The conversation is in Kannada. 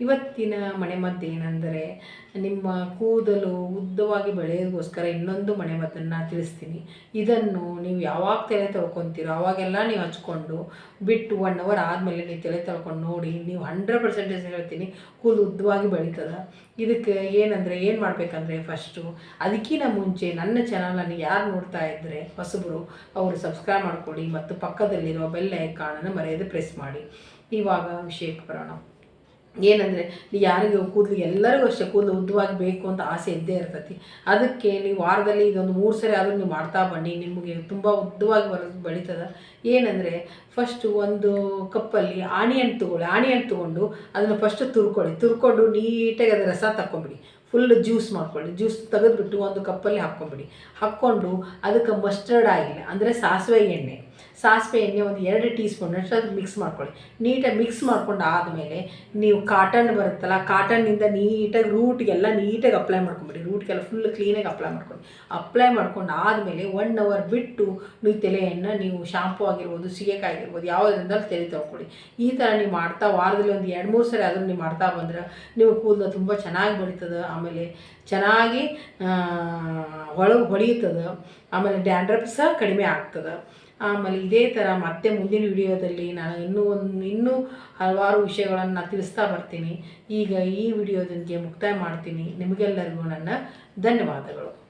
ಇವತ್ತಿನ ಮನೆಮದ್ದು ಏನೆಂದರೆ, ನಿಮ್ಮ ಕೂದಲು ಉದ್ದವಾಗಿ ಬೆಳೆಯೋದಕ್ಕೋಸ್ಕರ ಇನ್ನೊಂದು ಮನೆಮದ್ದನ್ನು ತಿಳಿಸ್ತೀನಿ. ಇದನ್ನು ನೀವು ಯಾವಾಗ ತಲೆ ತೊಳ್ಕೊತೀರೋ, ಅವಾಗೆಲ್ಲ ನೀವು ಹಚ್ಕೊಂಡು ಬಿಟ್ಟು ಒನ್ ಅವರ್ ಆದಮೇಲೆ ನೀವು ತಲೆ ತೊಳ್ಕೊಂಡು ನೋಡಿ, ನೀವು ಹಂಡ್ರೆಡ್ ಪರ್ಸೆಂಟೇಜ್ ಹೇಳ್ತೀನಿ ಕೂದಲು ಉದ್ದವಾಗಿ ಬೆಳೀತದ. ಇದಕ್ಕೆ ಏನಂದರೆ, ಏನು ಮಾಡಬೇಕಂದ್ರೆ ಫಸ್ಟು ಅದಕ್ಕಿಂತ ಮುಂಚೆ ನನ್ನ ಚಾನಲನ್ನು ಯಾರು ನೋಡ್ತಾ ಇದ್ದರೆ ಹೊಸಬರು ಅವರು ಸಬ್ಸ್ಕ್ರೈಬ್ ಮಾಡಿಕೊಡಿ ಮತ್ತು ಪಕ್ಕದಲ್ಲಿರೋ ಬೆಲ್ ಕಾಣನ್ನು ಮರೆಯದೆ ಪ್ರೆಸ್ ಮಾಡಿ. ಇವಾಗ ವಿಷಯಕ್ಕೆ ಬರೋಣ ಏನಂದರೆ ಯಾರಿಗೆ ಕೂದಲು, ಎಲ್ಲರಿಗೂ ಅಷ್ಟೇ ಕೂದಲು ಉದ್ದವಾಗಿ ಬೇಕು ಅಂತ ಆಸೆ ಇದ್ದೇ ಇರ್ತೈತಿ. ಅದಕ್ಕೆ ನೀವು ವಾರದಲ್ಲಿ ಇದೊಂದು ಮೂರು ಸರಿ ಆದರೂ ನೀವು ಮಾಡ್ತಾ ಬನ್ನಿ, ನಿಮಗೆ ತುಂಬ ಉದ್ದವಾಗಿ ಬರ, ಬೆಳೀತದೆ. ಏನಂದರೆ ಫಸ್ಟು ಒಂದು ಕಪ್ಪಲ್ಲಿ ಆಣಿಯನ್ ತೊಗೊಳ್ಳಿ ಆಣಿಯನ್ ತೊಗೊಂಡು ಅದನ್ನು ಫಸ್ಟ್ ತುರ್ಕೊಳ್ಳಿ. ತುರ್ಕೊಂಡು ನೀಟಾಗಿ ಅದರ ರಸ ತಗೊಂಬಿಡಿ ಫುಲ್ ಜ್ಯೂಸ್ ಮಾಡ್ಕೊಳ್ಳಿ. ಜ್ಯೂಸ್ ತೆಗೆದುಬಿಟ್ಟು ಒಂದು ಕಪ್ಪಲ್ಲಿ ಹಾಕ್ಕೊಂಬಿಡಿ. ಹಾಕ್ಕೊಂಡು ಅದಕ್ಕೆ ಮಸ್ಟರ್ಡ್ ಆಗಿಲ್ಲ, ಅಂದರೆ ಸಾಸಿವೆ ಎಣ್ಣೆ. ಸಾಸಿವೆ ಎಣ್ಣೆ ಒಂದು ಎರಡು ಟೀ ಸ್ಪೂನ್ ಅಷ್ಟು ಅದು ಮಿಕ್ಸ್ ಮಾಡ್ಕೊಳ್ಳಿ. ನೀಟಾಗಿ ಮಿಕ್ಸ್ ಮಾಡ್ಕೊಂಡು ಆದಮೇಲೆ ನೀವು ಕಾಟನ್ ಬರುತ್ತಲ್ಲ ಕಾಟನ್ನಿಂದ ನೀಟಾಗಿ ರೂಟ್ಗೆಲ್ಲ ನೀಟಾಗಿ ಅಪ್ಲೈ ಮಾಡ್ಕೊಂಬಿಡಿ. ರೂಟ್ಗೆಲ್ಲ ಫುಲ್ ಕ್ಲೀನಾಗಿ ಅಪ್ಲೈ ಮಾಡ್ಕೊಳ್ಳಿ. ಅಪ್ಲೈ ಮಾಡ್ಕೊಂಡು ಆದಮೇಲೆ ಒನ್ ಅವರ್ ಬಿಟ್ಟು ನೀವು ತಲೆಯನ್ನು ನೀವು ಶಾಂಪು ಆಗಿರ್ಬೋದು, ಸೀಗೆಕಾಯಿ ಆಗಿರ್ಬೋದು ಯಾವುದರಿಂದ ತಲೆ ತೊಳ್ಕೊಳ್ಳಿ. ಈ ಥರ ನೀವು ಮಾಡ್ತಾ ವಾರದಲ್ಲಿ ಒಂದು ಎರಡು ಮೂರು ಸರಿ ಆದರೂ ನೀವು ಮಾಡ್ತಾ ಬಂದ್ರೆ ನೀವು ಕೂದಲು ತುಂಬ ಚೆನ್ನಾಗಿ ಬೆಳೀತದೆ, ಆಮೇಲೆ ಚೆನ್ನಾಗಿ ಒಳಗೆ ಹೊಳೆಯುತ್ತದೆ, ಆಮೇಲೆ ಡ್ಯಾಂಡ್ರಪ್ ಸಹ ಕಡಿಮೆ ಆಗ್ತದೆ. ಆಮೇಲೆ ಇದೇ ಥರ ಮತ್ತೆ ಮುಂದಿನ ವಿಡಿಯೋದಲ್ಲಿ ನಾನು ಇನ್ನೂ ಒಂದು ಇನ್ನೂ ಹಲವಾರು ವಿಷಯಗಳನ್ನು ನಾನು ತಿಳಿಸ್ತಾ ಬರ್ತೀನಿ. ಈಗ ಈ ವಿಡಿಯೋದೊಂದಿಗೆ ಮುಕ್ತಾಯ ಮಾಡ್ತೀನಿ. ನಿಮಗೆಲ್ಲರಿಗೂ ನನ್ನ ಧನ್ಯವಾದಗಳು.